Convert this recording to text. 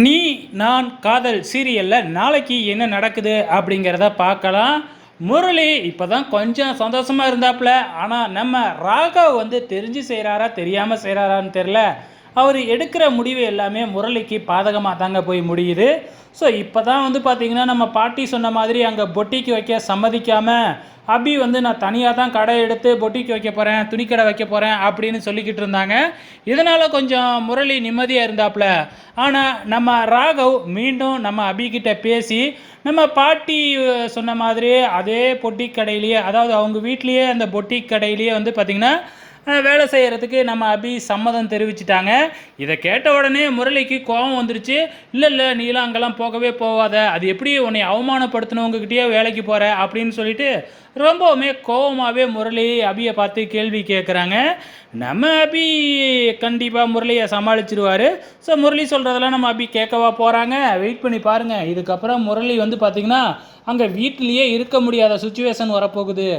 நீ நான் காதல் சீரியலில் நாளைக்கு என்ன நடக்குது அப்படிங்கிறத பார்க்கலாம். முரளி இப்போ தான் கொஞ்சம் சந்தோஷமாக இருந்தாப்புல. ஆனால் நம்ம ராகவ் வந்து தெரிஞ்சு செய்கிறாரா தெரியாமல் செய்கிறாரான்னு தெரில அவர் எடுக்கிற முடிவு எல்லாமே முரளிக்கு பாதகமாக தாங்க போய் முடியுது. ஸோ இப்போ தான் வந்து பார்த்திங்கன்னா நம்ம பாட்டி சொன்ன மாதிரி அங்கே பொட்டிக்கு வைக்க சம்மதிக்காமல் அபி வந்து நான் தனியாக தான் கடை எடுத்து பொட்டிக்கு வைக்க போகிறேன் துணிக்கடை வைக்க போகிறேன் அப்படின்னு சொல்லிக்கிட்டு இருந்தாங்க. இதனால் கொஞ்சம் முரளி நிம்மதியாக இருந்தாப்புல ஆனால் நம்ம ராகவ் மீண்டும் நம்ம அபிகிட்ட பேசி நம்ம பாட்டி சொன்ன மாதிரியே அதே பொட்டிக் கடையிலேயே அதாவது அவங்க வீட்லேயே அந்த பொட்டிக் கடையிலேயே வந்து பார்த்திங்கன்னா வேலை செய்கிறதுக்கு நம்ம அபி சம்மதம் தெரிவிச்சிட்டாங்க. இதை கேட்ட உடனே முரளிக்கு கோபம் வந்துருச்சு. இல்லை இல்லை நீலாம் அங்கெல்லாம் போகவே போகாத. அது எப்படி உன்னை அவமானப்படுத்தினவங்ககிட்டயே வேலைக்கு போகிற அப்படின்னு சொல்லிட்டு ரொம்பவுமே கோபமாகவே முரளி அபியை பார்த்து கேள்வி கேட்குறாங்க நம்ம அபி கண்டிப்பாக முரளியை சமாளிச்சிருவார். ஸோ முரளி சொல்கிறதெல்லாம் நம்ம அபி கேட்கவா போகிறாங்க வெயிட் பண்ணி பாருங்கள் இதுக்கப்புறம் முரளி வந்து பார்த்திங்கன்னா அங்கே வீட்டிலேயே இருக்க முடியாத சுச்சுவேஷன் வரப்போகுது.